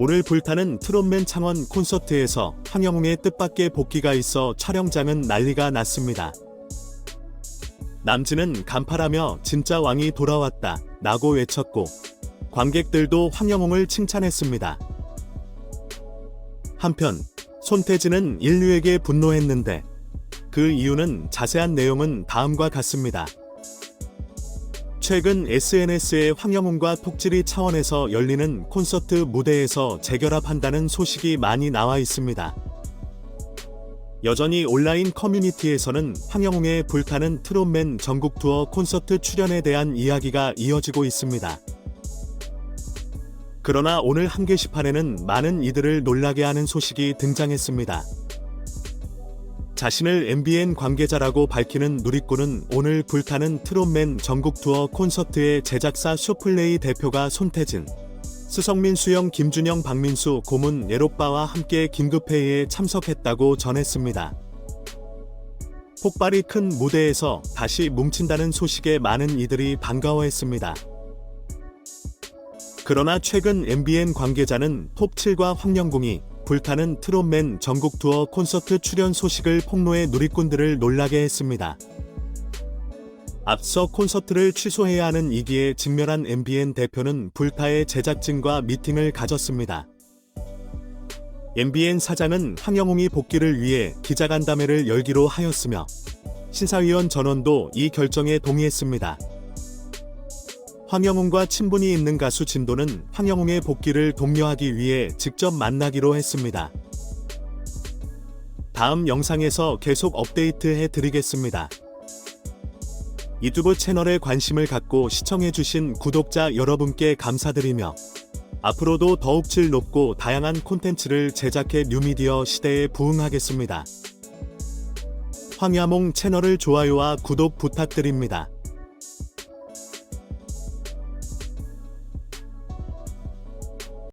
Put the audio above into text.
오늘 불타는 트롯맨 창원 콘서트에서 황영웅의 뜻밖의 복귀가 있어 촬영장은 난리가 났습니다. 남진은 간파하며 진짜 왕이 돌아왔다 라고 외쳤고 관객들도 황영웅을 칭찬했습니다. 한편 손태진은 인류에게 분노했는데 그 이유는 자세한 내용은 다음과 같습니다. 최근 SNS에 황영웅과 톡지리 차원에서 열리는 콘서트 무대에서 재결합한다는 소식이 많이 나와 있습니다. 여전히 온라인 커뮤니티에서는 황영웅의 불타는 트롯맨 전국 투어 콘서트 출연에 대한 이야기가 이어지고 있습니다. 그러나 오늘 한 게시판에는 많은 이들을 놀라게 하는 소식이 등장했습니다. 자신을 MBN 관계자라고 밝히는 누리꾼은 오늘 불타는 트롯맨 전국 투어 콘서트의 제작사 쇼플레이 대표가 손태진, 수성민 수영 김준영 박민수 고문 예로빠와 함께 긴급회의에 참석했다고 전했습니다. 폭발이 큰 무대에서 다시 뭉친다는 소식에 많은 이들이 반가워했습니다. 그러나 최근 MBN 관계자는 톱7과 황영궁이 불타는 트롯맨 전국 투어 콘서트 출연 소식을 폭로해 누리꾼들을 놀라게 했습니다. 앞서 콘서트를 취소해야 하는 이기에 직면한 MBN 대표는 불타의 제작진과 미팅을 가졌습니다. MBN 사장은 황영웅이 복귀를 위해 기자간담회를 열기로 하였으며 신사위원 전원도 이 결정에 동의했습니다. 황영웅과 친분이 있는 가수 진도는 황영웅의 복귀를 독려하기 위해 직접 만나기로 했습니다. 다음 영상에서 계속 업데이트 해 드리겠습니다. 유튜브 채널에 관심을 갖고 시청해주신 구독자 여러분께 감사드리며 앞으로도 더욱 질 높고 다양한 콘텐츠를 제작해 뉴미디어 시대에 부응하겠습니다. 황야몽 채널을 좋아요와 구독 부탁드립니다.